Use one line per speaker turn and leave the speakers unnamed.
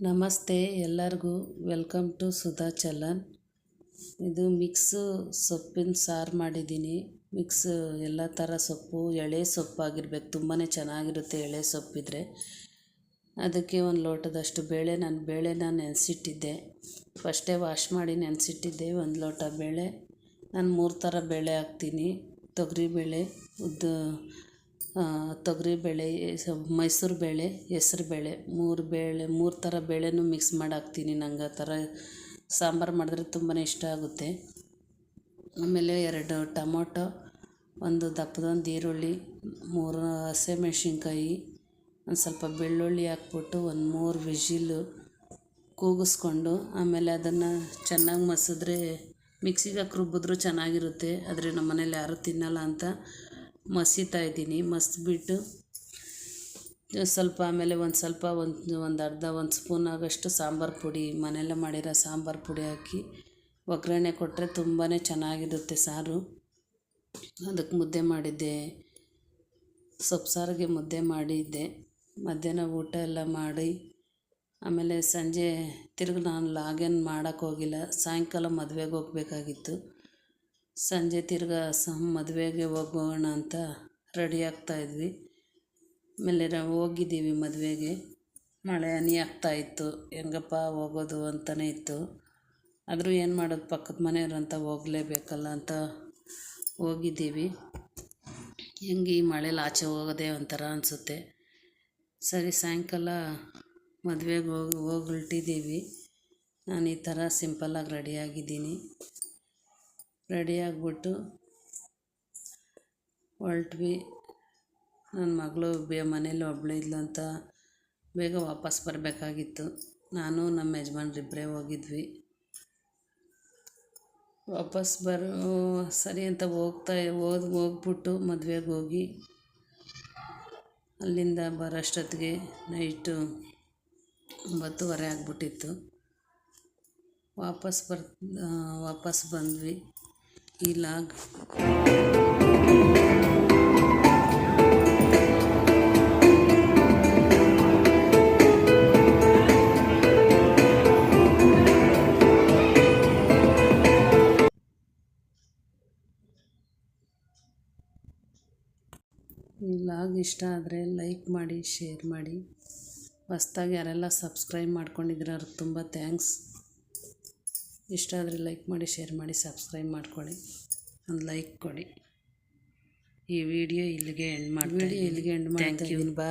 ನಮಸ್ತೆ, ಎಲ್ಲರಿಗೂ welcome to Sudha challan. ಇದು ಮಿಕ್ಸು ಸೊಪ್ಪಿನ ಸಾರು ಮಾಡಿದ್ದೀನಿ. ಮಿಕ್ಸ್ ಎಲ್ಲ ಥರ ಸೊಪ್ಪು, ಎಳೆ ಸೊಪ್ಪಾಗಿರ್ಬೇಕು. ತುಂಬಾ ಚೆನ್ನಾಗಿರುತ್ತೆ ಎಳೆ ಸೊಪ್ಪಿದ್ರೆ. ಅದಕ್ಕೆ ಒಂದು ಲೋಟದಷ್ಟು ಬೇಳೆ, ನಾನು ಬೇಳೆನ ನೆನೆಸಿಟ್ಟಿದ್ದೆ. ಫಸ್ಟೇ ವಾಶ್ ಮಾಡಿ ನೆನೆಸಿಟ್ಟಿದ್ದೆ. ಒಂದು ಲೋಟ ಬೇಳೆ. ನಾನು ಮೂರು ಥರ ಬೇಳೆ ಹಾಕ್ತೀನಿ. ತೊಗರಿಬೇಳೆ ಉದ್ದು ತೊಗರಿಬೇಳೆ ಮೈಸೂರು ಬೇಳೆ, ಹೆಸ್ರು ಬೇಳೆ, ಮೂರು ಬೇಳೆ, ಮೂರು ಥರ ಬೇಳೆನೂ ಮಿಕ್ಸ್ ಮಾಡಿ ಹಾಕ್ತೀನಿ ನಂಗೆ ಆ ಥರ ಸಾಂಬಾರು ಮಾಡಿದ್ರೆ ತುಂಬಾ ಇಷ್ಟ ಆಗುತ್ತೆ. ಆಮೇಲೆ ಎರಡು ಟೊಮೊಟೊ, ಒಂದು ದಪ್ಪದೊಂದು ಈರುಳ್ಳಿ, ಮೂರು ಹಸಿಮೆಣ್ಸಿನ್ಕಾಯಿ, ಒಂದು ಸ್ವಲ್ಪ ಬೆಳ್ಳುಳ್ಳಿ ಹಾಕ್ಬಿಟ್ಟು ಒಂದು ಮೂರು ವಿಜಿಲು ಕೂಗಿಸ್ಕೊಂಡು ಆಮೇಲೆ ಅದನ್ನು ಚೆನ್ನಾಗಿ ಮಸಿದ್ರೆ ಮಿಕ್ಸಿಗೆ ಹಾಕಿ ರುಬ್ಬಿದ್ರೂ ಚೆನ್ನಾಗಿರುತ್ತೆ. ಆದರೆ ನಮ್ಮ ಮನೇಲಿ ಯಾರೂ ತಿನ್ನಲ್ಲ ಅಂತ ಮಸೀತಾ ಇದ್ದೀನಿ. ಮಸ್ಬಿಟ್ಟು ಸ್ವಲ್ಪ ಆಮೇಲೆ ಒಂದು ಸ್ವಲ್ಪ ಒಂದು ಒಂದು ಅರ್ಧ, ಒಂದು ಸ್ಪೂನ್ ಆಗೋಷ್ಟು ಸಾಂಬಾರು ಪುಡಿ, ಮನೆಯಲ್ಲೇ ಮಾಡಿರೋ ಸಾಂಬಾರು ಪುಡಿ ಹಾಕಿ ಒಗ್ಗರಣೆ ಕೊಟ್ಟರೆ ತುಂಬಾ ಚೆನ್ನಾಗಿರುತ್ತೆ ಸಾರು. ಅದಕ್ಕೆ ಮುದ್ದೆ ಮಾಡಿದ್ದೆ. ಸೊಪ್ಪು ಸಾರಿಗೆ ಮುದ್ದೆ ಮಾಡಿದ್ದೆ. ಮಧ್ಯಾಹ್ನ ಊಟ ಎಲ್ಲ ಮಾಡಿ ಆಮೇಲೆ ಸಂಜೆ ತಿರ್ಗಿ ನಾನು ಲಾಗಿನ್ ಮಾಡೋಕ್ಕೆ ಹೋಗಿಲ್ಲ. ಸಾಯಂಕಾಲ ಮದುವೆಗೆ ಹೋಗ್ಬೇಕಾಗಿತ್ತು. ಸಂಜೆ ತಿರ್ಗಿ ಸ ಮದುವೆಗೆ ಹೋಗೋಣ ಅಂತ ರೆಡಿ ಆಗ್ತಾಯಿದ್ವಿ ಆಮೇಲೆ ನಾವು ಹೋಗಿದ್ದೀವಿ ಮದುವೆಗೆ. ಮಳೆ ಹನಿ ಆಗ್ತಾಯಿತ್ತು ಹೆಂಗಪ್ಪ ಹೋಗೋದು ಅಂತಲೇ ಇತ್ತು. ಆದರೂ ಏನು ಮಾಡೋದು? ಪಕ್ಕದ ಮನೆಯವ್ರು ಅಂತ ಹೋಗಲೇಬೇಕಲ್ಲ ಅಂತ ಹೋಗಿದ್ದೀವಿ. ಹೆಂಗೆ ಈ ಮಳೇಲಿ ಆಚೆ ಹೋಗೋದೇ ಒಂಥರ ಅನಿಸುತ್ತೆ. ಸರಿ, ಸಾಯಂಕಾಲ ಮದುವೆಗೆ ಹೋಗಿ ಹೋಗಿ ಹೊರ್ಟಿದ್ದೀವಿ ನಾನು ಈ ಥರ ಸಿಂಪಲ್ಲಾಗಿ ರೆಡಿಯಾಗಿದ್ದೀನಿ ರೆಡಿಯಾಗಿಬಿಟ್ಟು ಹೊರ್ಟ್ವಿ. ನನ್ನ ಮಗಳು ಬೇ, ಮನೇಲಿ ಒಬ್ಬಳು ಅಂತ ಬೇಗ ವಾಪಸ್ ಬರಬೇಕಾಗಿತ್ತು. ನಾನು ನಮ್ಮ ಯಜಮಾನ್ರು ಇಬ್ಬರೇ ಹೋಗಿದ್ವಿ. ವಾಪಸ್ ಬರೋ ಸರಿ ಅಂತ ಹೋಗ್ತಾ ಹೋದ್ ಹೋಗ್ಬಿಟ್ಟು ಮದುವೆಗೆ ಹೋಗಿ ಅಲ್ಲಿಂದ ಬರೋಷ್ಟೊತ್ತಿಗೆ ನೈಟು ಒಂಬತ್ತುವರೆ ಆಗಿಬಿಟ್ಟಿತ್ತು. ವಾಪಸ್ ಬರ್ ವಾಪಸ್ ಬಂದ್ವಿ. ಈ ಲಾಗ್ ಈ ಲಾಗ್ ಇಷ್ಟ ಆದರೆ ಲೈಕ್ ಮಾಡಿ, ಶೇರ್ ಮಾಡಿ. ಹೊಸ್ದಾಗಿ ಯಾರೆಲ್ಲ ಸಬ್ಸ್ಕ್ರೈಬ್ ಮಾಡ್ಕೊಂಡಿದ್ರೆ ಅವ್ರಿಗೆ ತುಂಬ ಥ್ಯಾಂಕ್ಸ್. ಇಷ್ಟ ಆದರೆ ಲೈಕ್ ಮಾಡಿ ಶೇರ್ ಮಾಡಿ ಸಬ್ಸ್ಕ್ರೈಬ್ ಮಾಡ್ಕೊಳ್ಳಿ. ಒಂದು ಲೈಕ್ ಕೊಡಿ. ಈ ವಿಡಿಯೋ ಇಲ್ಲಿಗೆ ಎಂಡ್ ಮಾಡಿ ವಿಡಿಯೋ ಇಲ್ಲಿಗೆ ಎಂಡ್ ಮಾಡಿ ಬಾಯ್